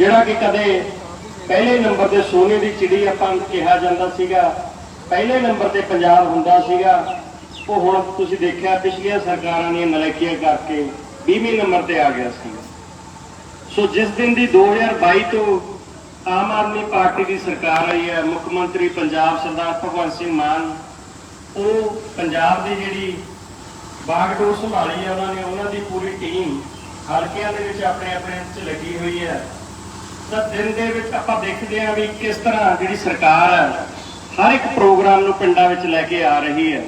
ਜਿਹੜਾ ਕਿ ਕਦੇ ਪਹਿਲੇ ਨੰਬਰ ਤੇ ਸੋਨੇ ਦੀ ਚਿੜੀ ਆਪਾਂ ਨੂੰ ਕਿਹਾ ਜਾਂਦਾ ਸੀਗਾ, ਪਹਿਲੇ ਨੰਬਰ ਤੇ ਪੰਜਾਬ ਹੁੰਦਾ ਸੀਗਾ, ਉਹ ਹੁਣ ਤੁਸੀਂ ਦੇਖਿਆ ਪਿਛਲੀਆਂ ਸਰਕਾਰਾਂ ਨੇ ਨਲਾਇਕੀਆਂ ਕਰਕੇ 20ਵੇਂ ਨੰਬਰ ਤੇ ਆ ਗਿਆ ਸੀ। ਸੋ ਜਿਸ ਦਿਨ ਦੀ 2022 ਤੋਂ ਆਮ ਆਦਮੀ ਪਾਰਟੀ ਦੀ ਸਰਕਾਰ ਆਈ ਹੈ, ਮੁੱਖ ਮੰਤਰੀ ਪੰਜਾਬ ਸਰਦਾਰ ਭਗਵੰਤ ਸਿੰਘ ਮਾਨ, ਉਹ ਪੰਜਾਬ ਦੀ ਜਿਹੜੀ ਬਾਗਡੋਰ ਸੰਭਾਲੀ ਹੈ ਉਹਨਾਂ ਨੇ, ਉਹਨਾਂ ਦੀ ਪੂਰੀ ਟੀਮ ਹਲਕਿਆਂ ਦੇ ਵਿੱਚ ਆਪਣੇ ਆਪਣੇ ਚ ਲੱਗੀ ਹੋਈ ਹੈ। ਤਾਂ ਦਿਨ ਦੇ ਵਿੱਚ ਆਪਾਂ ਦੇਖਦੇ ਹਾਂ ਵੀ ਕਿਸ ਤਰ੍ਹਾਂ ਜਿਹੜੀ ਸਰਕਾਰ ਹੈ, ਹਰ ਇੱਕ ਪ੍ਰੋਗਰਾਮ ਨੂੰ ਪਿੰਡਾਂ ਵਿੱਚ ਲੈ ਕੇ ਆ ਰਹੀ ਹੈ।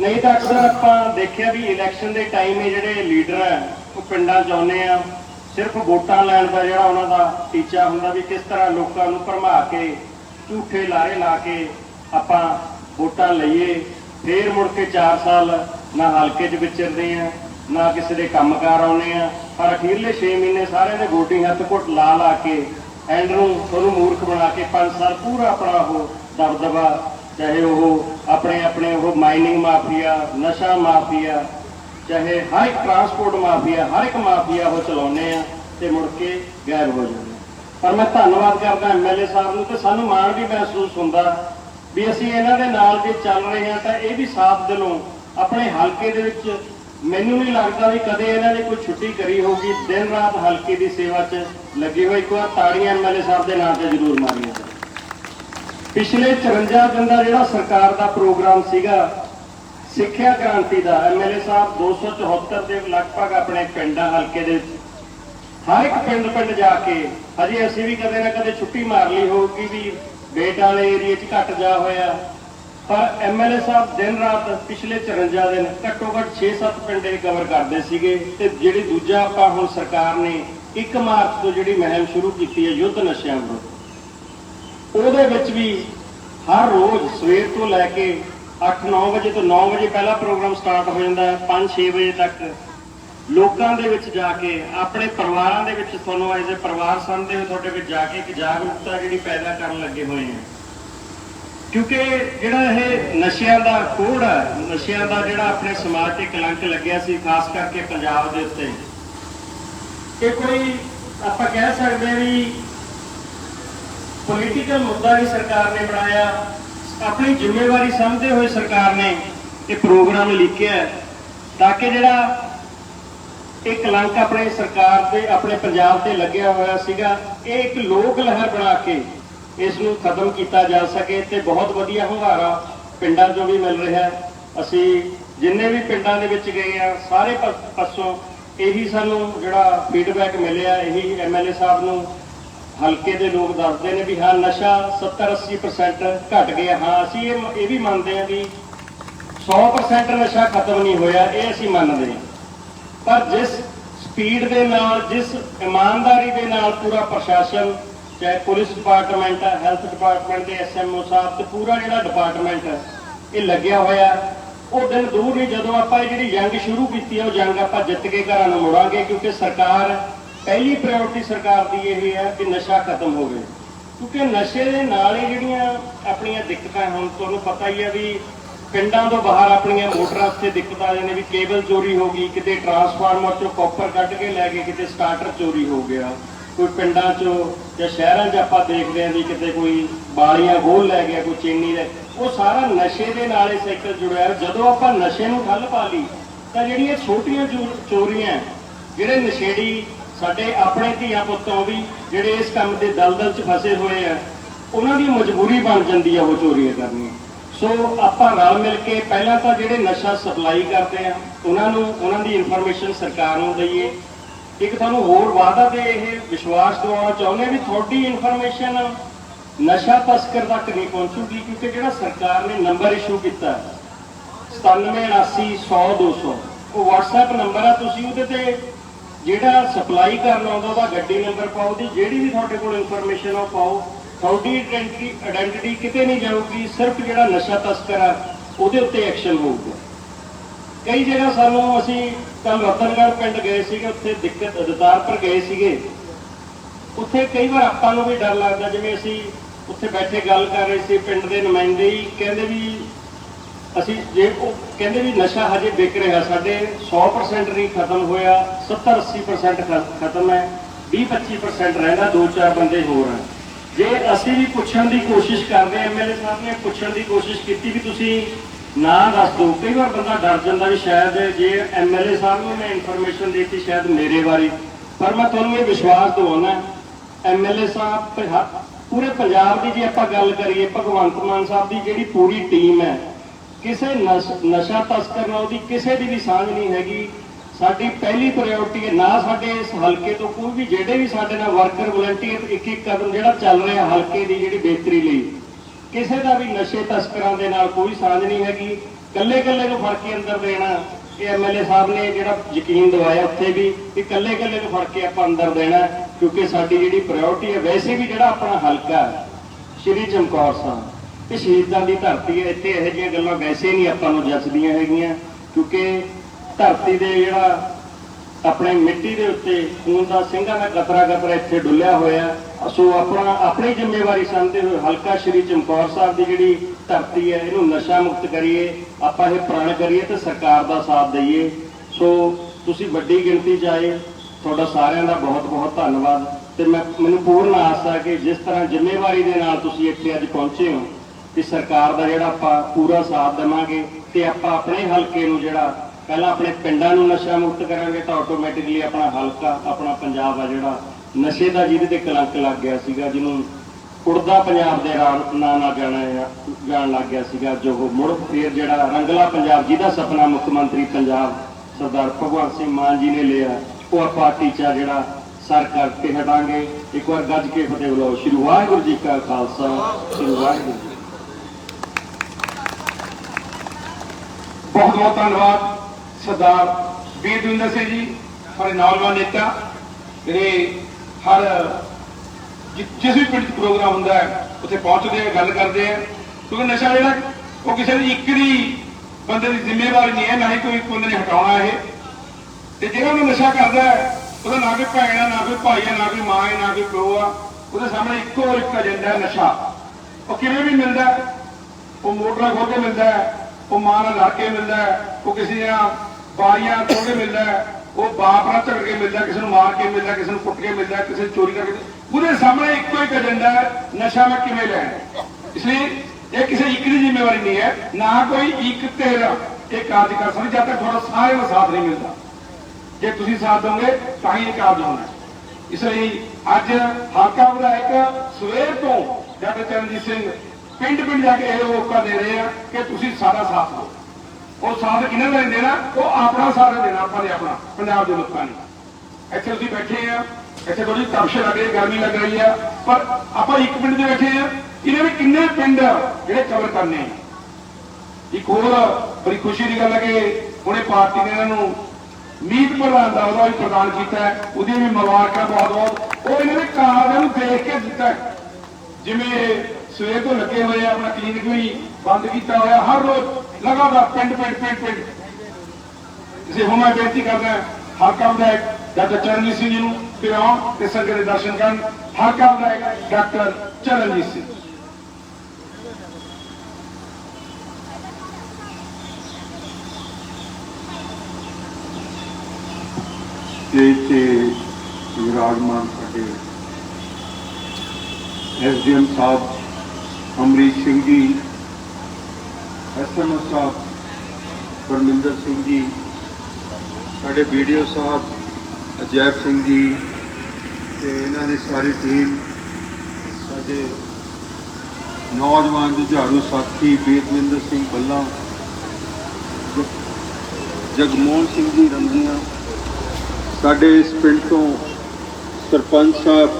ਨਹੀਂ ਤਾਂ ਅਕਸਰ ਆਪਾਂ ਦੇਖਿਆ ਵੀ ਇਲੈਕਸ਼ਨ ਦੇ ਟਾਈਮ ਇਹ ਜਿਹੜੇ ਲੀਡਰ ਹੈ, ਉਹ ਪਿੰਡਾਂ 'ਚ ਆਉਂਦੇ ਆ। ਸਿਰਫ ਵੋਟਾਂ ਲੈਣ ਦਾ ਜਿਹੜਾ ਉਹਨਾਂ ਦਾ ਟੀਚਾ ਹੁੰਦਾ ਵੀ ਕਿਸ ਤਰ੍ਹਾਂ ਲੋਕਾਂ ਨੂੰ ਭਰਮਾ ਕੇ, ਝੂਠੇ ਲਾਰੇ ਲਾ ਕੇ ਆਪਾਂ ਵੋਟਾਂ ਲਈਏ। ਫੇਰ ਮੁੜ ਕੇ 4 ਸਾਲ ਨਾ ਹਲਕੇ 'ਚ ਵਿਚਰਦੇ ਆ। ਨਾ ਕਿਸੇ ਦੇ ਕੰਮਕਾਰ ਆਉਣੇ ਆ, ਪਰ ਅਖੀਰਲੇ 6 ਮਹੀਨੇ ਸਾਰਿਆਂ ਦੇ ਗੋਡੀ ਹੱਥ ਘੁੱਟ ਲਾ ਲਾ ਕੇ, ਐਂਡ ਨੂੰ ਤੁਹਾਨੂੰ ਮੂਰਖ ਬਣਾ ਕੇ 5 ਸਾਲ ਪੂਰਾ ਆਪਣਾ ਉਹ ਦਬਦਬਾ, ਚਾਹੇ ਉਹ ਆਪਣੇ ਆਪਣੇ ਉਹ ਮਾਈਨਿੰਗ ਮਾਫੀਆ, ਨਸ਼ਾ ਮਾਫੀਆ, ਚਾਹੇ ਹਰ ਇੱਕ ਟਰਾਂਸਪੋਰਟ ਮਾਫੀਆ, ਹਰ ਇੱਕ ਮਾਫੀਆ ਉਹ ਚਲਾਉਂਦੇ ਆ ਤੇ ਮੁੜ ਕੇ ਗਾਇਬ ਹੋ ਜਾਂਦੇ ਆ। ਪਰ ਮੈਂ ਧੰਨਵਾਦ ਕਰਦਾ ਐਮਐਲਏ ਸਾਹਿਬ ਨੂੰ ਤੇ ਸਾਨੂੰ ਮਾਣ ਵੀ ਮਹਿਸੂਸ ਹੁੰਦਾ ਵੀ ਅਸੀਂ ਇਹਨਾਂ ਦੇ ਨਾਲ ਜੇ ਚੱਲ ਰਹੇ ਹਾਂ ਤਾਂ ਇਹ ਵੀ ਸਾਫ਼ ਦਿਲੋਂ ਆਪਣੇ ਹਲਕੇ ਦੇ ਵਿੱਚ ਮੈਨੂੰ ਨਹੀਂ ਲੱਗਦਾ ਵੀ ਕਦੇ ਇਹਨਾਂ ਨੇ ਕੋਈ ਛੁੱਟੀ ਕਰੀ ਹੋਊਗੀ। ਦਿਨ ਰਾਤ ਹਲਕੇ ਦੀ ਸੇਵਾ 'ਚ ਲੱਗੇ ਹੋਏ। ਇੱਕ ਵਾਰ ਤਾੜੀਆਂ ਐਮਐਲਏ ਸਾਹਿਬ ਦੇ ਨਾਂ ਤੇ ਜ਼ਰੂਰ ਮਾਰੀਆਂ ਪਿਛਲੇ 54 ਦਿਨ ਦਾ ਜਿਹੜਾ ਸਰਕਾਰ ਦਾ ਪ੍ਰੋਗਰਾਮ ਸੀਗਾ, ਸਿੱਖਿਆ ਕ੍ਰਾਂਤੀ ਦਾ ਐਮਐਲਏ ਸਾਹਿਬ 274 ਦੇ ਲਗਭਗ ਆਪਣੇ ਪਿੰਡਾਂ, ਹਲਕੇ ਦੇ ਹਰ ਇੱਕ ਪਿੰਡ ਪਿੰਡ ਜਾ ਕੇ ਹਜੇ ਅਸੀਂ ਵੀ ਕਦੇ ਨਾ ਕਦੇ ਛੁੱਟੀ ਮਾਰ ਲਈ ਹੋਊਗੀ ਵੀ ਬੇਟ ਵਾਲੇ ਏਰੀਏ 'ਚ ਘਟ ਜਾ ਹੋਇਆ। ਪਰ ਐਮਐਲਏ ਸਾਹਿਬ ਦਿਨ ਰਾਤ ਪਿਛਲੇ 54 ਦਿਨ ਘੱਟੋ ਘੱਟ 6-7 ਪਿੰਡੇ ਕਵਰ ਕਰਦੇ ਸੀਗੇ ਤੇ ਜਿਹੜੀ ਦੂਜਾ ਆਪਾਂ ਹੁਣ ਸਰਕਾਰ ਨੇ 1 ਮਾਰਚ ਤੋਂ ਜਿਹੜੀ ਮੁਹਿੰਮ ਸ਼ੁਰੂ ਕੀਤੀ ਹੈ ਯੁੱਧ ਨਸ਼ਿਆਂ ਵਿਰੁੱਧ, ਉਹਦੇ ਵਿੱਚ ਵੀ ਹਰ ਰੋਜ਼ ਸਵੇਰ ਤੋਂ ਲੈ ਕੇ 8-9 ਵਜੇ ਤੋਂ 9 ਵਜੇ ਪਹਿਲਾ ਪ੍ਰੋਗਰਾਮ ਸਟਾਰਟ ਹੋ ਜਾਂਦਾ ਹੈ 5-6 ਵਜੇ ਤੱਕ। ਲੋਕਾਂ ਦੇ ਵਿੱਚ ਜਾ ਕੇ, ਆਪਣੇ ਪਰਿਵਾਰਾਂ ਦੇ ਵਿੱਚ ਤੁਹਾਨੂੰ ਐਜ਼ ਅ ਪਰਿਵਾਰ ਸਮਝਦੇ ਹੋ, ਤੁਹਾਡੇ ਵਿੱਚ ਜਾ ਕੇ ਇੱਕ ਜਾਗਰੂਕਤਾ ਜਿਹੜੀ ਪੈਦਾ ਕਰਨ ਲੱਗੇ ਹੋਏ ਆ। ਕਿਉਂਕਿ ਜਿਹੜਾ ਇਹ ਨਸ਼ਿਆਂ ਦਾ ਕੋੜ ਹੈ, ਨਸ਼ਿਆਂ ਦਾ ਜਿਹੜਾ ਆਪਣੇ ਸਮਾਜ ਤੇ ਕਲੰਕ ਲੱਗਿਆ ਸੀ, ਖਾਸ ਕਰਕੇ ਪੰਜਾਬ ਦੇ ਉੱਤੇ। ਇਹ ਕੋਈ ਆਪਾਂ ਕਹਿ ਸਕਦੇ ਹਾਂ ਵੀ ਪੋਲੀਟੀਕਲ ਮੁੱਦਾ ਵੀ ਸਰਕਾਰ ਨੇ ਬਣਾਇਆ। ਆਪਣੀ ਜ਼ਿੰਮੇਵਾਰੀ ਸਮਝਦੇ ਹੋਏ ਸਰਕਾਰ ਨੇ ਇਹ ਪ੍ਰੋਗਰਾਮ ਲਿਖਿਆ ਤਾਂ ਕਿ ਜਿਹੜਾ ਇਹ ਕਲੰਕ ਆਪਣੇ ਸਰਕਾਰ ਤੇ, ਆਪਣੇ ਪੰਜਾਬ ਤੇ ਲੱਗਿਆ ਹੋਇਆ ਸੀਗਾ, ਇਹ ਇੱਕ ਲੋਕ ਲਹਿਰ ਬਣਾ ਕੇ ਇਸ ਨੂੰ ਖਤਮ ਕੀਤਾ ਜਾ ਸਕੇ ਤੇ ਬਹੁਤ ਵਧੀਆ ਹੁੰਗਾਰਾ ਪਿੰਡਾਂ 'ਚੋਂ ਵੀ ਮਿਲ ਰਿਹਾ ਹੈ। ਅਸੀਂ ਜਿੰਨੇ ਵੀ ਪਿੰਡਾਂ ਦੇ ਵਿੱਚ ਗਏ ਆ ਸਾਰੇ ਪ- ਪਾਸੋਂ ਇਹੀ ਸਾਨੂੰ ਜਿਹੜਾ ਫੀਡਬੈਕ ਮਿਲਿਆ, ਇਹੀ ਐਮਐਲਏ ਸਾਹਿਬ ਨੂੰ ਹਲਕੇ ਦੇ ਲੋਕ ਦੱਸਦੇ ਨੇ ਵੀ ਹਾਂ, ਨਸ਼ਾ 70-80% ਘਟ ਗਿਆ। ਹਾਂ, ਅਸੀਂ ਇਹ ਇਹ ਵੀ ਮੰਨਦੇ ਹਾਂ ਵੀ 100% ਨਸ਼ਾ ਖਤਮ ਨਹੀਂ ਹੋਇਆ, ਇਹ ਅਸੀਂ ਮੰਨਦੇ ਹਾਂ। ਪਰ ਜਿਸ ਸਪੀਡ ਦੇ ਨਾਲ, ਜਿਸ ਇਮਾਨਦਾਰੀ ਦੇ ਨਾਲ ਪੂਰਾ ਪ੍ਰਸ਼ਾਸਨ ਚਾਹੇ ਪੁਲਿਸ ਡਿਪਾਰਟਮੈਂਟ ਹੈ, ਹੈਲਥ ਡਿਪਾਰਟਮੈਂਟ ਦੇ ਐਸਐਮਓ ਸਾਹਿਬ ਤੇ ਪੂਰਾ ਜਿਹੜਾ ਡਿਪਾਰਟਮੈਂਟ ਹੈ, ਇਹ ਲੱਗਿਆ ਹੋਇਆ ਉਹ ਦਿਨ ਦੂਰ ਨਹੀਂ, ਜਦੋਂ ਆਪਾਂ ਇਹ ਜਿਹੜੀ ਜੰਗ ਸ਼ੁਰੂ ਕੀਤੀ ਹੈ, ਉਹ ਜੰਗ ਆਪਾਂ ਜਿੱਤ ਕੇ ਘਰਾਂ ਨੂੰ ਮੁੜਾਂਗੇ, ਕਿਉਂਕਿ ਸਰਕਾਰ, ਪਹਿਲੀ ਪ੍ਰਾਇੋਰਟੀ ਸਰਕਾਰ ਦੀ ਇਹ ਹੈ ਕਿ ਨਸ਼ਾ ਖਤਮ ਹੋਵੇ। ਕਿਉਂਕਿ ਨਸ਼ੇ ਦੇ ਨਾਲ ਹੀ ਜਿਹੜੀਆਂ ਆਪਣੀਆਂ ਦਿੱਕਤਾਂ ਹੁਣ ਤੁਹਾਨੂੰ ਪਤਾ ਹੀ ਹੈ ਵੀ ਪਿੰਡਾਂ ਤੋਂ ਬਾਹਰ ਆਪਣੀਆਂ ਮੋਟਰਾਂ ਤੇ ਦਿੱਕਤ ਆ ਜਾਂਦੀ ਵੀ ਕੇਬਲ ਚੋਰੀ ਹੋ ਗਈ, ਕਿਤੇ ਟਰਾਂਸਫਾਰਮਰ ਚੋਂ ਕਾਪਰ ਕੱਢ ਕੇ ਲੈ ਗਏ ਕਿਤੇ ਸਟਾਰਟਰ ਚੋਰੀ ਹੋ ਗਿਆ। ਕੋਈ ਪਿੰਡਾਂ ਚੋਂ ਜਾਂ ਸ਼ਹਿਰਾਂ 'ਚ ਆਪਾਂ ਦੇਖਦੇ ਆਂ ਵੀ ਕਿਤੇ ਕੋਈ ਬਾਲੀਆਂ ਗੋਲ ਲੈ ਗਿਆ, ਕੋਈ ਚੀਨੀ ਲੈ ਉਹ ਸਾਰਾ ਨਸ਼ੇ ਦੇ ਨਾਲ ਇਹ ਸਾਈਕਲ ਜੁੜਿਆ ਜਦੋਂ ਆਪਾਂ ਨਸ਼ੇ ਨੂੰ ਠੱਲ ਪਾ ਲਈ, ਤਾਂ ਜਿਹੜੀਆਂ ਛੋਟੀਆਂ ਚੋ- ਚੋਰੀਆਂ ਜਿਹੜੇ ਨਸ਼ੇੜੀ ਸਾਡੇ ਆਪਣੇ ਧੀਆਂ ਪੁੱਤੋਂ ਵੀ ਜਿਹੜੇ ਇਸ ਕੰਮ ਦੇ ਦਲਦਲ 'ਚ ਫਸੇ ਹੋਏ ਆ, ਉਹਨਾਂ ਦੀ ਮਜਬੂਰੀ ਬਣ ਜਾਂਦੀ ਆ ਉਹ ਚੋਰੀਆਂ ਕਰਨੀਆਂ। ਸੋ ਆਪਾਂ ਰਲ ਮਿਲ ਕੇ ਪਹਿਲਾਂ ਤਾਂ ਜਿਹੜੇ ਨਸ਼ਾ ਸਪਲਾਈ ਕਰਦੇ ਆ, ਉਹਨਾਂ ਨੂੰ, ਉਹਨਾਂ ਦੀ ਇਨਫੋਰਮੇਸ਼ਨ ਸਰਕਾਰ ਨੂੰ ਦਈਏ। ਇੱਕ ਤੁਹਾਨੂੰ ਹੋਰ ਵਾਅਦਾ ਤੇ ਇਹ ਵਿਸ਼ਵਾਸ ਦਿਵਾਉਣਾ ਚਾਹੁੰਦੇ ਵੀ ਤੁਹਾਡੀ ਇਨਫੋਰਮੇਸ਼ਨ ਨਸ਼ਾ ਤਸਕਰ ਤੱਕ ਨਹੀਂ ਪਹੁੰਚੂਗੀ, ਕਿਉਂਕਿ ਜਿਹੜਾ ਸਰਕਾਰ ਨੇ ਨੰਬਰ ਇਸ਼ੂ ਕੀਤਾ ਹੈ 9780100200 ਉਹ WhatsApp ਨੰਬਰ ਆ, ਤੁਸੀਂ ਉਹਦੇ ਤੇ ਜਿਹੜਾ ਸਪਲਾਈ ਕਰਨ ਆਉਂਦਾ ਉਹਦਾ ਗੱਡੀ ਨੰਬਰ ਪਾਓ ਦੀ ਜਿਹੜੀ ਵੀ ਤੁਹਾਡੇ ਕੋਲ ਇਨਫੋਰਮੇਸ਼ਨ ਆ ਉਹ ਪਾਓ, ਤੁਹਾਡੀ ਆਇਡੈਂਟੀ ਆਇਡੈਂਟੀ ਕਿਤੇ ਨਹੀਂ ਜਾਊਗੀ, ਸਿਰਫ ਜਿਹੜਾ ਨਸ਼ਾ ਤਸਕਰ ਆ, ਉਹਦੇ ਉੱਤੇ ਐਕਸ਼ਨ ਹੋਊਗਾ। ਕਈ ਜਗ੍ਹਾ ਸਾਨੂੰ ਅਸੀਂ ਕੱਲ ਰਤਨਗੜ੍ਹ ਪਿੰਡ ਗਏ ਸੀਗੇ, ਉੱਥੇ ਦਿੱਕਤ ਦਦਾਰਪੁਰ ਗਏ ਸੀਗੇ। ਉੱਥੇ ਕਈ ਵਾਰ ਆਪਾਂ ਨੂੰ ਵੀ ਡਰ ਲੱਗਦਾ, ਜਿਵੇਂ ਅਸੀਂ ਉੱਥੇ ਬੈਠੇ ਗੱਲ ਕਰ ਰਹੇ ਸੀ, ਪਿੰਡ ਦੇ ਨੁਮਾਇੰਦੇ ਹੀ ਕਹਿੰਦੇ ਵੀ ਅਸੀਂ ਜੇ ਉਹ ਕਹਿੰਦੇ ਵੀ ਨਸ਼ਾ ਹਜੇ ਵਿਕ ਰਿਹਾ, ਸਾਡੇ 100% ਨਹੀਂ ਖਤਮ ਹੋਇਆ 70 80% ਖਤਮ ਹੈ 20-25% ਰਹਿੰਦਾ, ਦੋ ਚਾਰ ਬੰਦੇ ਹੋਰ ਆ ਜੇ ਅਸੀਂ ਵੀ ਪੁੱਛਣ ਦੀ ਕੋਸ਼ਿਸ਼ ਕਰਦੇ ਐਮਐਲਏ ਸਾਹਿਬ ਨੇ ਪੁੱਛਣ ਦੀ ਕੋਸ਼ਿਸ਼ ਕੀਤੀ ਵੀ ਤੁਸੀਂ ਨਾ, ਦੱਸ ਦਿਓ ਕਈ ਵਾਰ ਬੰਦਾ ਡਰ ਜਾਂਦਾ ਵੀ ਸ਼ਾਇਦ ਜੇ ਐਮਐਲਏ ਸਾਹਿਬ ਨੂੰ ਮੈਂ ਇਨਫੋਰਮੇਸ਼ਨ ਦਿੱਤੀ ਸ਼ਾਇਦ ਮੇਰੇ ਬਾਰੇ। ਪਰ ਮੈਂ ਤੁਹਾਨੂੰ ਇਹ ਵਿਸ਼ਵਾਸ ਦਿਵਾਉਣਾ ਐਮਐਲਏ ਸਾਹਿਬ ਪਹ- ਪੂਰੇ ਪੰਜਾਬ ਦੀ ਜੇ ਆਪਾਂ ਗੱਲ ਕਰੀਏ, ਭਗਵੰਤ ਮਾਨ ਸਾਹਿਬ ਦੀ ਜਿਹੜੀ ਪੂਰੀ ਟੀਮ ਹੈ, ਕਿਸੇ ਨਸ਼- ਨਸ਼ਾ ਤਸਕਰ ਨਾਲ ਉਹਦੀ ਕਿਸੇ ਦੀ ਵੀ ਸਾਂਝ ਨਹੀਂ ਹੈਗੀ। ਸਾਡੀ ਪਹਿਲੀ ਪ੍ਰਾਇੋਰਟੀ ਹੈ, ਨਾ ਸਾਡੇ ਇਸ ਹਲਕੇ ਤੋਂ ਕੋਈ ਵੀ, ਜਿਹੜੇ ਵੀ ਸਾਡੇ ਨਾਲ ਵਰਕਰ ਵਲੰਟੀਅਰ ਇੱਕ ਇੱਕ ਕਦਮ ਜਿਹੜਾ ਚੱਲ ਰਿਹਾ ਹਲਕੇ ਦੀ ਜਿਹੜੀ ਬਿਹਤਰੀ ਲਈ। ਕਿਸੇ ਦਾ ਵੀ ਨਸ਼ੇ ਤਸਕਰਾਂ ਦੇ ਨਾਲ ਕੋਈ ਸਾਂਝ ਨਹੀਂ ਹੈਗੀ। ਕੱਲੇ ਕੱਲੇ ਨੂੰ ਫੜ ਕੇ ਅੰਦਰ ਦੇਣਾ, ਇਹ ਐਮਐਲਏ ਸਾਹਿਬ ਨੇ ਜਿਹੜਾ ਯਕੀਨ ਦਿਵਾਇਆ ਉੱਥੇ ਵੀ ਕਿ ਕੱਲੇ ਕੱਲੇ ਨੂੰ ਫੜ ਕੇ ਆਪਾਂ ਅੰਦਰ ਦੇਣਾ, ਕਿਉਂਕਿ ਸਾਡੀ ਜਿਹੜੀ ਪ੍ਰਾਇੋਰਟੀ ਹੈ, ਵੈਸੇ ਵੀ ਜਿਹੜਾ ਆਪਣਾ ਹਲਕਾ ਹੈ, ਸ਼੍ਰੀ ਚਮਕੌਰ ਸਾਹਿਬ, ਇਹ ਸ਼ਹੀਦਾਂ ਦੀ ਧਰਤੀ ਹੈ। ਇੱਥੇ ਇਹੋ ਜਿਹੀਆਂ ਗੱਲਾਂ ਵੈਸੇ ਨਹੀਂ ਆਪਾਂ ਨੂੰ ਜੱਚਦੀਆਂ ਹੈਗੀਆਂ, ਕਿਉਂਕਿ ਧਰਤੀ ਦੇ ਜਿਹੜਾ ਆਪਣੇ ਮਿੱਟੀ ਦੇ ਉੱਤੇ ਖੂਨ ਦਾ ਸਿੰਘਾਂ ਦਾ ਕਤਰਾ ਕਤਰਾ ਇੱਥੇ ਡੁੱਲਿਆ ਹੋਇਆ। ਸੋ ਆਪਣਾ, ਆਪਣੀ ਜ਼ਿੰਮੇਵਾਰੀ ਸਮਝਦੇ ਹੋਏ ਹਲਕਾ ਸ਼੍ਰੀ ਚਮਕੌਰ ਸਾਹਿਬ ਦੀ ਜਿਹੜੀ ਧਰਤੀ ਹੈ, ਇਹਨੂੰ ਨਸ਼ਾ ਮੁਕਤ ਕਰੀਏ, ਆਪਾਂ ਇਹ ਪ੍ਰਣ ਕਰੀਏ ਤੇ ਸਰਕਾਰ ਦਾ ਸਾਥ ਦਈਏ। ਸੋ ਤੁਸੀਂ ਵੱਡੀ ਗਿਣਤੀ 'ਚ ਆਏ, ਤੁਹਾਡਾ ਸਾਰਿਆਂ ਦਾ ਬਹੁਤ ਬਹੁਤ ਧੰਨਵਾਦ। ਤੇ ਮੈਂ, ਮੈਨੂੰ ਪੂਰਨ ਆਸ ਹੈ ਕਿ ਜਿਸ ਤਰ੍ਹਾਂ ਜ਼ਿੰਮੇਵਾਰੀ ਦੇ ਨਾਲ ਤੁਸੀਂ ਇੱਥੇ ਅੱਜ ਪਹੁੰਚੇ ਹੋ ਕਿ ਸਰਕਾਰ ਦਾ ਜਿਹੜਾ ਆਪਾਂ ਪੂਰਾ ਸਾਥ ਦੇਵਾਂਗੇ ਤੇ ਆਪਾਂ ਆਪਣੇ ਹਲਕੇ ਨੂੰ ਜਿਹੜਾ ਪਹਿਲਾਂ ਆਪਣੇ ਪਿੰਡਾਂ ਨੂੰ ਨਸ਼ਾ ਮੁਕਤ ਕਰਾਂਗੇ ਤਾਂ ਆਟੋਮੈਟਿਕਲੀ ਆਪਣਾ ਹਲਕਾ, ਆਪਣਾ ਪੰਜਾਬ ਆ ਜਿਹੜਾ ਨਸ਼ੇ ਦਾ ਜਿਹਦੇ ਤੇ ਕਲੰਕ ਲੱਗ ਗਿਆ ਸੀਗਾ, ਜਿਹਨੂੰ ਉੜਦਾ ਪੰਜਾਬ ਦੇ ਨਾਂ ਨਾਲ ਜਾਣਿਆ ਜਾਣ ਲੱਗ ਗਿਆ ਸੀਗਾ, ਜੋ ਮੁੜ ਫੇਰ ਜਿਹੜਾ ਰੰਗਲਾ ਪੰਜਾਬ, ਜਿਹਦਾ ਸੁਪਨਾ ਮੁੱਖ ਮੰਤਰੀ ਪੰਜਾਬ ਸਰਦਾਰ ਭਗਵੰਤ ਸਿੰਘ ਮਾਨ ਜੀ ਨੇ ਲਿਆ, ਉਹ ਆਪਾਂ ਟੀਚਾ ਜਿਹੜਾ ਸਰ ਕਰਕੇ ਹਟਾਂਗੇ। ਇੱਕ ਵਾਰ ਗੱਜ ਕੇ ਫਤਿਹ ਬੁਲਾਓ। ਸ਼੍ਰੀ ਵਾਹਿਗੁਰੂ ਜੀ ਕਾ ਖਾਲਸਾ, ਸ਼੍ਰੀ ਵਾਹਿਗੁਰੂ ਜੀ ਬਹੁਤ ਬਹੁਤ ਧੰਨਵਾਦ ਸਰਦਾਰ ਵੀਰ ਸਿੰਘ ਜੀ, ਸਾਡੇ ਨੌਜਵਾਨ ਨੇਤਾ, ਜਿਹੜੇ ਹਰ ਜਿਸ ਵੀ ਪਿੰਡ 'ਚ ਪ੍ਰੋਗਰਾਮ ਹੁੰਦਾ ਹੈ, ਉੱਥੇ ਪਹੁੰਚਦੇ ਆ, ਗੱਲ ਕਰਦੇ ਆ। ਕਿਉਂਕਿ ਨਸ਼ਾ ਜਿਹੜਾ, ਉਹ ਕਿਸੇ ਦੀ ਇੱਕ ਦੀ ਬੰਦੇ ਦੀ ਜ਼ਿੰਮੇਵਾਰੀ ਨਹੀਂ ਹੈ, ਨਾ ਹੀ ਕੋਈ ਬੰਦੇ ਨੇ ਹਟਾਉਣਾ ਇਹ। ਤੇ ਜਿਹੜਾ ਉਹ ਨਸ਼ਾ ਕਰਦਾ ਹੈ, ਉਹਦਾ ਨਾ ਕੋਈ ਭੈਣ ਹੈ ਨਾ ਕੋਈ ਭਾਈ ਆ, ਨਾ ਕੋਈ ਮਾਂ ਹੈ ਨਾ ਕੋਈ ਪਿਓ ਆ, ਉਹਦੇ ਸਾਹਮਣੇ ਇੱਕੋ ਇੱਕ ਏਜੰਡਾ ਹੈ, ਨਸ਼ਾ। ਉਹ ਕਿਵੇਂ ਵੀ ਮਿਲਦਾ ਉਹ ਮੋਟਰਾਂ ਖੋਲ ਕੇ ਮਿਲਦਾ ਉਹ ਮਾਂ ਨਾਲ ਲੜ ਕੇ ਮਿਲਦਾ ਉਹ ਕਿਸੇ ਦੀਆਂ ਬਾਰੀਆਂ ਖੋਲ ਕੇ ਮਿਲਦਾ ਉਹ ਬਾਪ ਨਾਲ ਝੜ ਕੇ ਮਿਲਦਾ, ਕਿਸੇ ਨੂੰ ਮਾਰ ਕੇ ਮਿਲਦਾ, ਕਿਸੇ ਨੂੰ ਕੁੱਟ ਕੇ ਮਿਲਦਾ, ਕਿਸੇ ਨੂੰ ਚੋਰੀ ਕਰਕੇ ਉਹਦੇ ਸਾਹਮਣੇ ਇੱਕੋ ਇੱਕ ਏਜੰਡਾ ਹੈ, ਨਸ਼ਾ ਮੈਂ ਕਿਵੇਂ ਲੈਣਾ? ਇਸ ਲਈ ਇਹ ਕਿਸੇ ਇੱਕ ਦੀ ਜ਼ਿੰਮੇਵਾਰੀ ਨਹੀਂ ਹੈ, ਨਾ ਕੋਈ ਇੱਕ ਤੇਰਾ। ਇਹ ਕਾਰਜ ਕਰ ਸਕਦਾ ਜਦ ਤੱਕ ਤੁਹਾਡਾ ਸਾਰੇ ਦਾ ਸਾਥ ਨਹੀਂ ਮਿਲਦਾ। ਜੇ ਤੁਸੀਂ ਸਾਥ ਦੋਗੇ ਤਾਂ ਹੀ ਇਹ ਕਾਰਜ ਹੋਣਾ ਇਸ ਲਈ ਅੱਜ ਹਲਕਾ ਵਿਧਾਇਕ ਸਵੇਰ ਤੋਂ ਡਾਕਟਰ ਚਰਨਜੀਤ ਸਿੰਘ ਪਿੰਡ ਪਿੰਡ ਜਾ ਕੇ ਇਹ ਮੌਕਾ ਦੇ ਰਹੇ ਆ ਕਿ ਤੁਸੀਂ ਸਾਡਾ ਸਾਥ ਦਿਓ। ਉਹ ਸਾਥ ਕਿਹਨਾਂ ਦਾ ਨਹੀਂ ਦੇਣਾ? ਉਹ ਆਪਣਾ ਸਾਥ ਦੇਣਾ, ਆਪਾਂ ਨੇ ਆਪਣਾ, ਪੰਜਾਬ ਦੇ ਲੋਕਾਂ ਨੇ। ਇੱਥੇ ਤੁਸੀਂ ਬੈਠੇ ਆ, ਇੱਥੇ ਥੋੜੀ ਤਪਸ਼ ਲੱਗ ਰਹੀ ਗਰਮੀ ਲੱਗ ਰਹੀ ਆ ਪਰ ਆਪਾਂ ਇੱਕ ਪਿੰਡ ਦੇ ਬੈਠੇ ਆ ਇਹਨਾਂ ਵੀ ਕਿੰਨੇ ਪਿੰਡ ਜਿਹੜੇ ਕਵਰ ਕਰਨੇ ਇੱਕ ਹੋਰ ਬੜੀ ਖੁਸ਼ੀ ਦੀ ਗੱਲ ਹੈ ਕਿ ਹੁਣੇ ਪਾਰਟੀ ਨੇ ਇਹਨਾਂ ਨੂੰ ਮੀਤ ਪ੍ਰਧਾਨ ਦਾ ਉਹਦਾ ਵੀ ਪ੍ਰਦਾਨ ਕੀਤਾ ਹੈ ਉਹਦੀ ਵੀ ਮੁਬਾਰਕਾਂ ਬਹੁਤ ਬਹੁਤ, ਉਹ ਇਹਨਾਂ ਦੇ ਕਾਰਜਾਂ ਨੂੰ ਦੇਖ ਕੇ ਦਿੱਤਾ ਜਿਵੇਂ ਸਵੇਰ ਤੋਂ ਲੱਗੇ ਹੋਏ ਆ, ਆਪਣਾ ਕਲੀਨਿਕ ਵੀ ਬੰਦ ਕੀਤਾ ਹੋਇਆ, ਹਰ ਰੋਜ਼ ਲਗਾਤਾਰ ਪਿੰਡ ਪਿੰਡ ਪਿੰਡ ਪਿੰਡ। ਇਸੇ ਹੁਣ ਮੈਂ ਬੇਨਤੀ ਕਰਦਾ ਹਰ ਕੰਮ ਦਾ ਡਾਕਟਰ ਚਰਨਜੀਤ ਸਿੰਘ ਜੀ ਨੂੰ ਕਿ ਆਉਣ ਤੇ ਸੰਗਤ ਦੇ ਦਰਸ਼ਨ ਕਰਨ। ਹਰ ਹਲਕਾ ਦਾ ਡਾਕਟਰ ਚਰਨਜੀਤ ਸਿੰਘ। ਸਟੇਜ ਤੇ ਵਿਰਾਜਮਾਨ ਸਾਡੇ ਐਸਡੀਐਮ ਸਾਹਿਬ ਅਮਰੀਕ ਸਿੰਘ ਜੀ ਐਸਐਮਓ ਸਾਹਿਬ, ਪਰਮਿੰਦਰ ਸਿੰਘ ਜੀ, ਸਾਡੇ ਵੀਡੀਓ ਸਾਹਿਬ, ਅਜੈਬ ਸਿੰਘ ਜੀ ਤੇ ਇਹਨਾਂ ਦੀ ਸਾਰੀ ਟੀਮ ਸਾਡੇ ਨੌਜਵਾਨ ਜੁਝਾਰੂ ਸਾਥੀ ਬੇਦਵਿੰਦਰ ਸਿੰਘ ਬੱਲਾ ਜਗਮੋਹਨ ਸਿੰਘ ਜੀ ਰੰਗੀਆਂ ਸਾਡੇ ਇਸ ਪਿੰਡ ਤੋਂ ਸਰਪੰਚ ਸਾਹਿਬ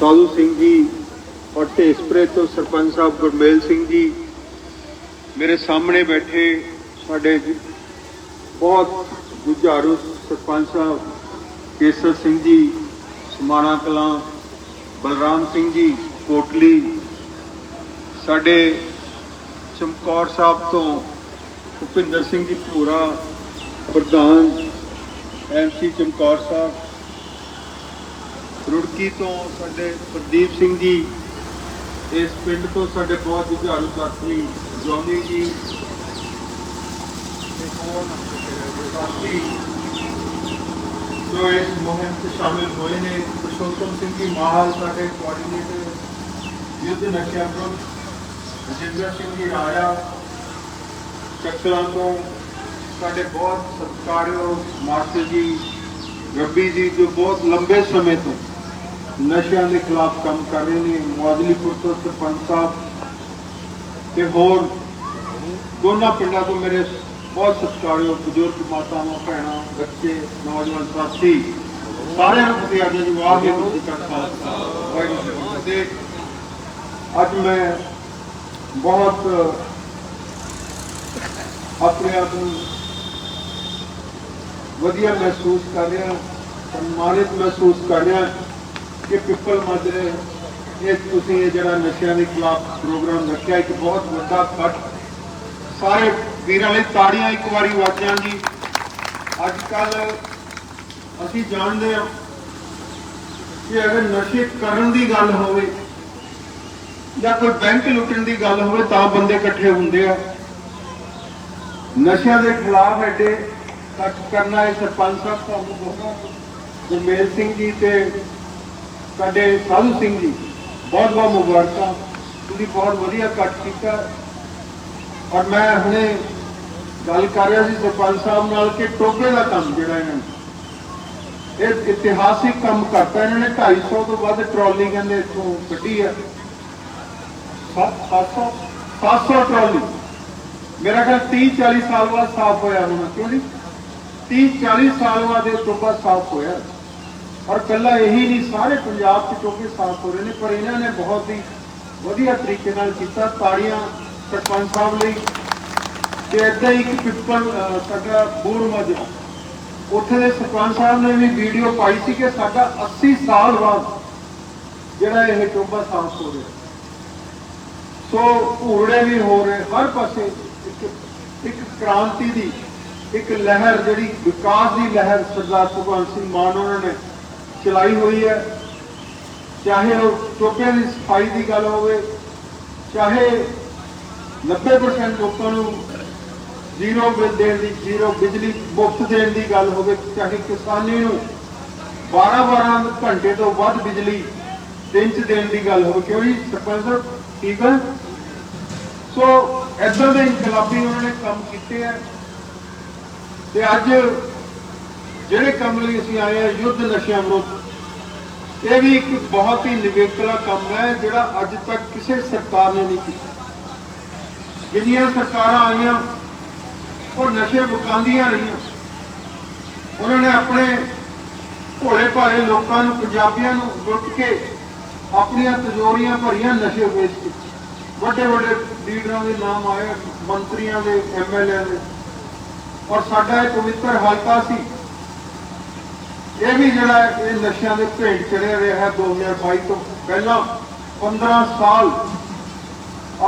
ਸਾਧੂ ਸਿੰਘ ਜੀ, ਔਰ ਢੇਸਪਰੇ ਤੋਂ ਸਰਪੰਚ ਸਾਹਿਬ ਗੁਰਮੇਲ ਸਿੰਘ ਜੀ ਮੇਰੇ ਸਾਹਮਣੇ ਬੈਠੇ ਸਾਡੇ ਬਹੁਤ ਗੁਜ਼ਾਰੂ ਸਰਪੰਚ ਸਾਹਿਬ, ਕੇਸਰ ਸਿੰਘ ਜੀ, ਸਮਾਣਾ ਕਲਾਂ, ਬਲਰਾਮ ਸਿੰਘ ਜੀ, ਕੋਟਲੀ, ਸਾਡੇ ਚਮਕੌਰ ਸਾਹਿਬ ਤੋਂ ਭੁਪਿੰਦਰ ਸਿੰਘ ਜੀ ਭੂਰਾ, ਪ੍ਰਧਾਨ ਐਮਸੀ ਚਮਕੌਰ ਸਾਹਿਬ, ਰੁੜਕੀ ਤੋਂ ਸਾਡੇ ਪ੍ਰਦੀਪ ਸਿੰਘ ਜੀ, ਇਸ ਪਿੰਡ ਤੋਂ ਸਾਡੇ ਬਹੁਤ ਜੁਝਾਰੂ ਸਾਥੀ ਜੋਨੀ ਜੀ। ਤੇ ਹੋਰ ਸਾਥੀ ਜੋ ਇਸ ਮੁਹਿੰਮ 'ਚ ਸ਼ਾਮਿਲ ਹੋਏ ਨੇ, ਪੁਰਸ਼ੋਤਮ ਸਿੰਘ ਜੀ ਮਾਹਲ ਸਾਡੇ ਕੋਆਰਡੀਨੇਟਰ ਯੁੱਧ ਨਸ਼ਿਆਂ ਵਿਰੁੱਧ ਰਜਿੰਦਰ ਸਿੰਘ ਜੀ ਰਾਜਾ, ਚੱਕਰਾਂ ਤੋਂ ਸਾਡੇ ਬਹੁਤ ਸਤਿਕਾਰਯੋਗ ਮਾਸਟਰ ਜੀ, ਰੱਬੀ ਜੀ, ਜੋ ਬਹੁਤ ਲੰਬੇ ਸਮੇਂ ਤੋਂ ਨਸ਼ਿਆਂ ਦੇ ਖਿਲਾਫ ਕੰਮ ਕਰ ਰਹੇ ਨੇ ਮੁਆਦਲੀਪੁਰ ਤੋਂ ਸਰਪੰਚ ਸਾਹਿਬ ਤੇ ਹੋਰ ਦੋਨਾਂ ਪਿੰਡਾਂ ਤੋਂ ਮੇਰੇ ਬਹੁਤ ਸਤਿਕਾਰਯੋਗ ਬਜ਼ੁਰਗ ਮਾਤਾਵਾਂ, ਭੈਣਾਂ, ਬੱਚੇ, ਨੌਜਵਾਨ ਸਾਥੀ, ਸਾਰਿਆਂ ਨੂੰ ਫਤਿਹ ਜੀ ਵਾਹਿਗੁਰੂ ਜੀ ਕਾ ਖਾਲਸਾ। ਵਾਹਿਗੁਰੂ ਜੀ ਕੀ ਫਤਿਹ ਅੱਜ ਮੈਂ ਬਹੁਤ ਆਪਣੇ ਆਪ ਨੂੰ ਵਧੀਆ ਮਹਿਸੂਸ ਕਰ ਰਿਹਾ, ਸਨਮਾਨਿਤ ਮਹਿਸੂਸ ਕਰ ਰਿਹਾ ਕਿ ਪਿੱਪਲ ਮਾਜਰੇ ਇਹ ਤੁਸੀਂ ਇਹ ਜਿਹੜਾ ਨਸ਼ਿਆਂ ਦੇ ਖਿਲਾਫ ਪ੍ਰੋਗਰਾਮ ਰੱਖਿਆ, ਇੱਕ ਬਹੁਤ ਵੱਡਾ ਕੱਟ ਸਾਰੇ ਵੀਰਾਂ ਲਈ ਤਾੜੀਆਂ ਇੱਕ ਵਾਰੀ ਵਾਜਾਂ ਜੀ ਅੱਜ ਕੱਲ ਅਸੀਂ ਜਾਣਦੇ ਹਾਂ ਕਿ ਅਗਰ ਨਸ਼ੇ ਕਰਨ ਦੀ ਗੱਲ ਹੋਵੇ ਜਾਂ ਕੋਈ ਬੈਂਕ ਲੁੱਟਣ ਦੀ ਗੱਲ ਹੋਵੇ ਤਾਂ ਬੰਦੇ ਇਕੱਠੇ ਹੁੰਦੇ ਆ। ਨਸ਼ਿਆਂ ਦੇ ਖਿਲਾਫ ਐਡੇ ਕੱਟ ਕਰਨਾ ਹੈ ਸਰਪੰਚ ਸਾਹਿਬ ਤੁਹਾਨੂੰ ਦੋਨਾਂ ਗੁਰਮੇਲ ਸਿੰਘ ਜੀ ਤੇ ਸਾਡੇ ਸਾਧੂ ਸਿੰਘ ਜੀ ਬਹੁਤ ਬਹੁਤ ਮੁਬਾਰਕਾਂ। ਤੁਸੀਂ ਬਹੁਤ ਵਧੀਆ ਕੱਟ ਕੀਤਾ। ਔਰ ਮੈਂ ਹੁਣੇ ਗੱਲ ਕਰ ਰਿਹਾ ਸੀ ਸਰਪੰਚ ਸਾਹਿਬ ਨਾਲ ਕਿ ਟੋਬੇ ਦਾ ਕੰਮ ਜਿਹੜਾ ਇਹਨਾਂ ਨੇ, ਇਹ ਇਤਿਹਾਸਿਕ ਕੰਮ ਕਰਤਾ। ਇਹਨਾਂ ਨੇ 250 ਤੋਂ ਵੱਧ ਟਰਾਲੀ ਕਹਿੰਦੇ ਇੱਥੋਂ ਕੱਢੀ ਆ। 700 700 ਟਰਾਲੀ। ਮੇਰਾ ਖਿਆਲ 30 40 ਸਾਲ ਬਾਅਦ ਸਾਫ਼ ਹੋਇਆ ਹੋਣਾ। ਕਿਉਂ ਜੀ? 30 40 ਸਾਲ ਬਾਅਦ ਇਹ ਟੋਬਾ ਸਾਫ਼ ਹੋਇਆ। ਔਰ ਕੱਲਾ ਇਹੀ ਨਹੀਂ, ਸਾਰੇ ਪੰਜਾਬ 'ਚ ਟੋਬੇ ਸਾਫ਼ ਹੋ ਰਹੇ ਨੇ, ਪਰ ਇਹਨਾਂ ਨੇ ਬਹੁਤ ਹੀ ਵਧੀਆ ਤਰੀਕੇ ਨਾਲ ਕੀਤਾ, ਤਾੜੀਆਂ ਸਰਪੰਚ ਸਾਹਿਬ ਲਈ। ਤੇ ਏਦਾਂ ਹੀ ਇੱਕ ਪਿੱਪਲ ਸਾਡਾ ਬੂੜ ਮੱਝ। ਉੱਥੇ ਦੇ ਸਰਪੰਚ ਸਾਹਿਬ ਨੇ ਵੀ ਵੀਡੀਓ ਪਾਈ ਸੀ ਕਿ ਸਾਡਾ 80 ਸਾਲ ਬਾਅਦ ਜਿਹੜਾ ਇਹ ਟੋਬਾ ਸਾਫ਼ ਹੋ ਰਿਹਾ। ਸੋ ਭੂੜੇ ਵੀ ਹੋ ਰਹੇ, ਹਰ ਪਾਸੇ ਇੱਕ ਇੱਕ ਕ੍ਰਾਂਤੀ ਦੀ, ਇੱਕ ਲਹਿਰ, ਜਿਹੜੀ ਵਿਕਾਸ ਦੀ ਲਹਿਰ ਸਰਦਾਰ ਭਗਵੰਤ ਸਿੰਘ ਮਾਨ ਉਹਨਾਂ ਨੇ ਚਲਾਈ ਹੋਈ ਹੈ। ਚਾਹੇ ਉਹ ਟੋਪਿਆਂ ਦੀ ਸਫ਼ਾਈ ਦੀ ਗੱਲ ਹੋਵੇ, ਚਾਹੇ 90% ਲੋਕਾਂ ਨੂੰ ਜ਼ੀਰੋ ਬਿੱਲ ਦੇਣ ਦੀ, ਜ਼ੀਰੋ ਬਿਜਲੀ ਮੁਫਤ ਦੇਣ ਦੀ ਗੱਲ ਹੋਵੇ, ਚਾਹੇ ਕਿਸਾਨੀ ਨੂੰ 12-12 ਘੰਟੇ ਤੋਂ ਵੱਧ ਬਿਜਲੀ ਦਿਨ ਚ ਦੇਣ ਦੀ ਗੱਲ ਹੋਵੇ ਕਿਉਂਕਿ ਸਰਪੰਚ ਸਾਹਿਬ? ਠੀਕ ਹੈ ਸੋ ਇੱਦਾਂ ਦੇ ਇਨਕਲਾਬੀ ਉਹਨਾਂ ਨੇ ਕੰਮ ਕੀਤੇ ਆ। ਤੇ ਅੱਜ ਕੰਮ ਲਈ ਅਸੀਂ ਆਏ ਆ ਯੁੱਧ ਨਸ਼ਿਆਂ ਵਿਰੁੱਧ। ਇਹ ਵੀ ਇੱਕ ਬਹੁਤ ਹੀ ਨਿਵੇਕਲਾ ਕੰਮ ਹੈ, ਜਿਹੜਾ ਅੱਜ ਤੱਕ ਕਿਸੇ ਸਰਕਾਰ ਨੇ ਨਹੀਂ ਕੀਤਾ। ਜਿੰਨੀਆਂ ਸਰਕਾਰਾਂ ਆਈਆਂ, ਉਹ ਨਸ਼ੇ ਮੁਕਾਉਂਦੀਆਂ ਰਹੀਆਂ। ਉਹਨਾਂ ਨੇ ਆਪਣੇ ਭੋਲੇ ਭਾਲੇ ਲੋਕਾਂ ਨੂੰ, ਪੰਜਾਬੀਆਂ ਨੂੰ ਲੁੱਟ ਕੇ ਆਪਣੀਆਂ ਤਜੋਰੀਆਂ ਭਰੀਆਂ ਨਸ਼ੇ ਵੇਚ ਕੇ ਵੱਡੇ ਵੱਡੇ ਲੀਡਰਾਂ ਦੇ ਨਾਮ ਆਏ, ਮੰਤਰੀਆਂ ਦੇ ਐਮਐਲਏ ਦੇ। ਔਰ ਸਾਡਾ ਇਹ ਪਵਿੱਤਰ ਹਲਕਾ ਸੀ ਇਹ ਵੀ ਜਿਹੜਾ ਇਹ ਨਸ਼ਿਆਂ ਦੇ ਭੇਟ ਚੜਿਆ ਰਿਹਾ ਹੈ 2022 ਤੋਂ ਪਹਿਲਾਂ 15 ਸਾਲ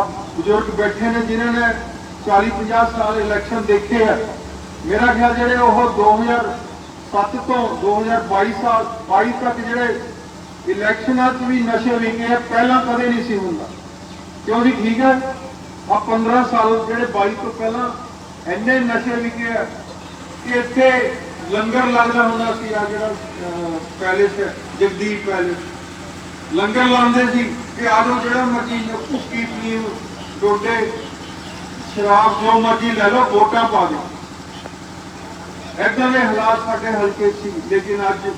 ਅਬ ਬਜ਼ੁਰਗ ਬੈਠੇ ਨੇ ਜਿਨ੍ਹਾਂ ਨੇ 40 50 ਸਾਲ ਇਲੈਕਸ਼ਨ ਦੇਖੇ ਆ। ਮੇਰਾ ਖਿਆਲ ਜਿਹੜੇ ਉਹ 2007 ਤੋਂ 2022 ਸਾਲ 22 ਤੱਕ ਜਿਹੜੇ ਇਲੈਕਸ਼ਨਾਂ 'ਚ ਵੀ ਨਸ਼ੇ ਵਿਕੇ ਆ, ਪਹਿਲਾਂ ਕਦੇ ਨਹੀਂ ਸੀ ਹੁੰਦਾ। ਕਿਉਂ ਜੀ? ਠੀਕ ਹੈ? ਆ 15 ਸਾਲ ਜਿਹੜੇ 22 ਤੋਂ ਪਹਿਲਾਂ ਇੰਨੇ ਨਸ਼ੇ ਵਿਕੇ ਆ ਕਿ ਇੱਥੇ ਲੰਗਰ ਲੱਗਦਾ ਹੁੰਦਾ ਸੀ ਆ ਜਿਹੜਾ ਪੈਲੇਸ ਹੈ, ਜਗਦੀਪ ਪੈਲੇਸ ਲੰਗਰ ਲਾਉਂਦੇ ਸੀ ਕਿ ਆਦੋ ਜਿਹੜਾ ਮਰਜ਼ੀ ਭੁੱਕੀ ਪੀਣ ਡੋਡੇ ਸ਼ਰਾਬ ਜੋ ਮਰਜ਼ੀ ਲੈ ਲਓ, ਵੋਟਾਂ ਪਾ ਦਿਓ। ਏਦਾਂ ਦੇ ਹਾਲਾਤ ਸਾਡੇ ਹਲਕੇ ਸੀ, ਲੇਕਿਨ ਅੱਜ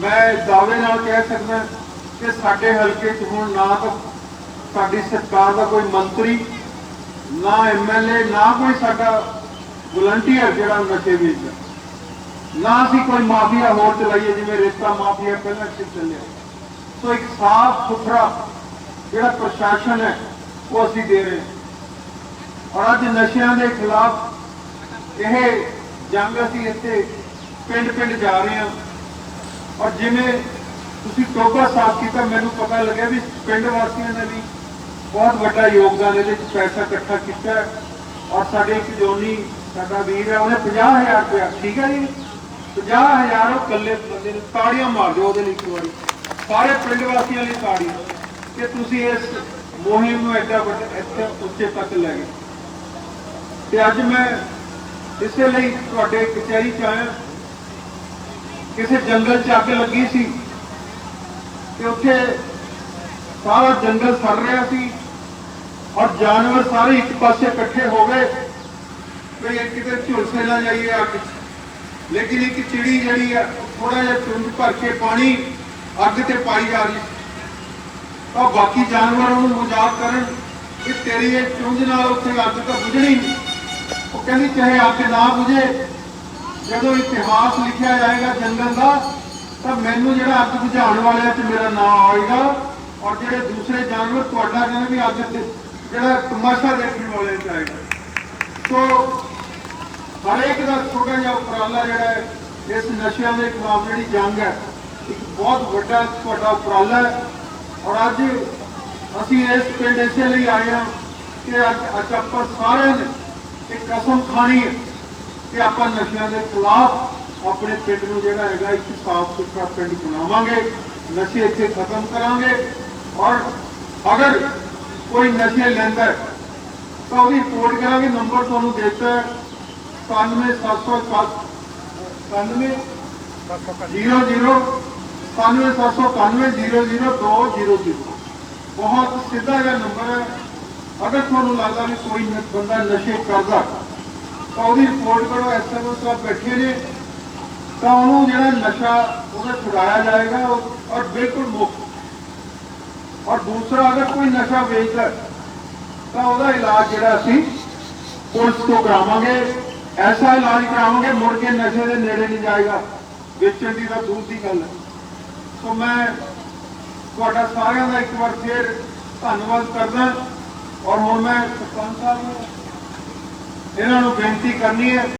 ਮੈਂ ਦਾਅਵੇ ਨਾਲ ਕਹਿ ਸਕਦਾ ਕਿ ਸਾਡੇ ਹਲਕੇ 'ਚ ਹੁਣ ਨਾ ਤਾਂ ਸਾਡੀ ਸਰਕਾਰ ਦਾ ਕੋਈ ਮੰਤਰੀ, ਨਾ ਐਮਐਲਏ ਨਾ ਕੋਈ ਸਾਡਾ ਵਲੰਟੀਅਰ ਜਿਹੜਾ ਨਸ਼ੇ ਵੇਚਦਾ। ਨਾ ਅਸੀਂ ਕੋਈ ਮਾਫੀਆ ਹੋਰ ਚਲਾਈਏ ਜਿਵੇਂ ਰੇਤਾ ਮਾਫੀਆ ਪਹਿਲਾਂ ਚ ਚੱਲਿਆ ਸੋ ਇੱਕ ਸਾਫ਼ ਸੁਥਰਾ ਜਿਹੜਾ ਪ੍ਰਸ਼ਾਸਨ ਹੈ, ਉਹ ਅਸੀਂ ਦੇ ਰਹੇ ਔਰ ਅੱਜ ਨਸ਼ਿਆਂ ਦੇ ਖਿਲਾਫ ਇਹ ਜੰਗ ਅਸੀਂ ਇੱਥੇ ਪਿੰਡ ਪਿੰਡ ਜਾ ਰਹੇ ਹਾਂ। ਔਰ ਜਿਵੇਂ ਤੁਸੀਂ ਟੋਬਾ ਸਾਫ਼ ਕੀਤਾ, ਮੈਨੂੰ ਪਤਾ ਲੱਗਿਆ ਵੀ ਪਿੰਡ ਵਾਸੀਆਂ ਨੇ ਵੀ ਬਹੁਤ ਵੱਡਾ ਯੋਗਦਾਨ ਇਹਦੇ ਵਿੱਚ ਪੈਸਾ ਇਕੱਠਾ ਕੀਤਾ। ਔਰ ਸਾਡੇ ਇੱਕ ਜੋਨੀ, ਸਾਡਾ ਵੀਰ ਹੈ, ਉਹਨੇ 50000 ਰੁਪਇਆ, ਠੀਕ ਹੈ ਜੀ? 50000 ਉਹ ਇਕੱਲੇ ਬੰਦੇ ਨੂੰ ਤਾੜੀਆਂ ਮਾਰ ਦਿਓ ਉਹਦੇ ਲਈ ਇੱਕ ਵਾਰੀ। ਸਾਰੇ ਪਿੰਡ ਵਾਸੀਆਂ ਲਈ ਤਾੜੀਆਂ। ਕਿ ਤੁਸੀਂ ਇਸ ਮੁਹਿੰਮ ਨੂੰ ਐਡਾ ਵੱਡਾ ਇੱਥੇ ਉੱਚੇ ਤੱਕ ਲੈ ਗਏ। ਤੇ ਅੱਜ ਮੈਂ ਇਸੇ ਲਈ ਤੁਹਾਡੇ ਕਚਹਿਰੀ ਚ ਆਇਆ। ਕਿਸੇ ਜੰਗਲ 'ਚ ਅੱਗ ਲੱਗੀ ਸੀ। ਤੇ ਉੱਥੇ ਸਾਰਾ ਜੰਗਲ ਸੜ ਰਿਹਾ ਸੀ। ਔਰ ਜਾਨਵਰ ਸਾਰੇ ਇੱਕ ਪਾਸੇ ਇਕੱਠੇ ਹੋ ਗਏ। ਵੀ ਕਿਤੇ ਝੁਲਸੇ ਨਾ ਜਾਈਏ ਅੱਗ। ਲੇਕਿਨ ਇੱਕ ਚਿੜੀ ਜਿਹੜੀ ਆ ਥੋੜਾ ਜਿਹਾ ਚੁੰਝ ਭਰ ਕੇ ਪਾਣੀ ਅੱਗ ਤੇ ਪਾਈ ਜਾ ਰਹੀ। ਤਾਂ ਬਾਕੀ ਜਾਨਵਰ ਉਹਨੂੰ ਮਜ਼ਾਕ ਕਰਨ ਕਿ ਤੇਰੀ ਇਹ ਚੁੰਝ ਨਾਲ ਉੱਥੇ ਅੱਗ ਤਾਂ ਬੁਝਣੀ ਨਹੀਂ। ਉਹ ਕਹਿੰਦੀ, ਚਾਹੇ ਅੱਗ ਨਾ ਬੁਝੇ, ਜਦੋਂ ਇਤਿਹਾਸ ਲਿਖਿਆ ਜਾਏਗਾ ਜੰਗਲ ਦਾ, ਤਾਂ ਮੈਨੂੰ ਜਿਹੜਾ ਅੱਗ ਬੁਝਾਉਣ ਵਾਲਿਆਂ 'ਚ ਮੇਰਾ ਨਾਮ ਆਏਗਾ ਔਰ ਜਿਹੜੇ ਦੂਸਰੇ ਜਾਨਵਰ ਤੁਹਾਡਾ ਕਹਿੰਦੇ ਵੀ ਅੱਗ ਤੇ ਜਿਹੜਾ ਤਮਾਸ਼ਾ ਦੇਖਣ ਵਾਲਿਆਂ 'ਚ ਆਏਗਾ। ਸੋ ਹਰੇਕ ਦਾ ਛੋਟਾ ਜਿਹਾ ਉਪਰਾਲਾ ਜਿਹੜਾ ਹੈ, ਇਸ ਨਸ਼ਿਆਂ ਦੇ ਖਿਲਾਫ ਜਿਹੜੀ ਜੰਗ ਹੈ, ਇੱਕ ਬਹੁਤ ਵੱਡਾ ਤੁਹਾਡਾ ਉਪਰਾਲਾ ਹੈ। ਔਰ ਅੱਜ ਅਸੀਂ ਇਸ ਪਿੰਡ ਇਸੇ ਲਈ ਆਏ ਹਾਂ ਕਿ ਅੱਜ ਅੱਜ ਆਪਾਂ ਸਾਰਿਆਂ ਨੇ ਇੱਕ ਕਸਮ ਖਾਣੀ ਹੈ ਕਿ ਆਪਾਂ ਨਸ਼ਿਆਂ ਦੇ ਖਿਲਾਫ ਆਪਣੇ ਪਿੰਡ ਨੂੰ ਜਿਹੜਾ ਹੈਗਾ ਇੱਕ ਸਾਫ਼ ਸੁਥਰਾ ਪਿੰਡ ਬਣਾਵਾਂਗੇ, ਨਸ਼ੇ ਇੱਥੇ ਖਤਮ ਕਰਾਂਗੇ। ਔਰ ਅਗਰ ਕੋਈ ਨਸ਼ੇ ਲੈਂਦਾ ਤਾਂ ਉਹਦੀ ਰਿਪੋਰਟ ਕਰਾਂਗੇ, ਨੰਬਰ ਤੁਹਾਨੂੰ ਦਿੱਤਾ ਹੈ। 97707 91 00 97791 ਬਹੁਤ ਸਿੱਧਾ ਜਿਹਾ ਨੰਬਰ ਹੈ ਅਗਰ ਤੁਹਾਨੂੰ ਲੱਗਦਾ ਵੀ ਕੋਈ ਬੰਦਾ ਨਸ਼ੇ ਕਰਦਾ ਤਾਂ ਉਹਦੀ ਰਿਪੋਰਟ ਕਰੋ ਐਸਐਮਓ ਸਾਹਿਬ ਬੈਠੇ ਨੇ ਤਾਂ ਉਹਨੂੰ ਜਿਹੜਾ ਨਸ਼ਾ ਉਹਦਾ ਛੁਡਾਇਆ ਜਾਏਗਾ ਔਰ ਬਿਲਕੁਲ ਮੁਫਤ ਔਰ ਦੂਸਰਾ ਅਗਰ ਕੋਈ ਨਸ਼ਾ ਵੇਚਦਾ ਤਾਂ ਉਹਦਾ ਇਲਾਜ ਜਿਹੜਾ ਅਸੀਂ ਪੁਲਿਸ ਤੋਂ ਕਰਾਵਾਂਗੇ ਐਸਾ ਇਲਾਜ ਕਰਾਵਾਂਗੇ, ਮੁੜ ਕੇ ਨਸ਼ੇ ਦੇ ਨੇੜੇ ਨਹੀਂ ਜਾਏਗਾ। ਵੇਚਣ ਦੀ ਤਾਂ ਦੂਰ ਦੀ ਗੱਲ ਹੈ। ਸੋ ਮੈਂ ਤੁਹਾਡਾ ਸਾਰਿਆਂ ਦਾ ਇੱਕ ਵਾਰ ਫੇਰ ਧੰਨਵਾਦ ਕਰਦਾ ਔਰ ਹੁਣ ਮੈਂ ਸਰਪੰਚ ਸਾਹਿਬ ਨੂੰ ਇਹਨਾਂ ਨੂੰ ਬੇਨਤੀ ਕਰਨੀ ਹੈ।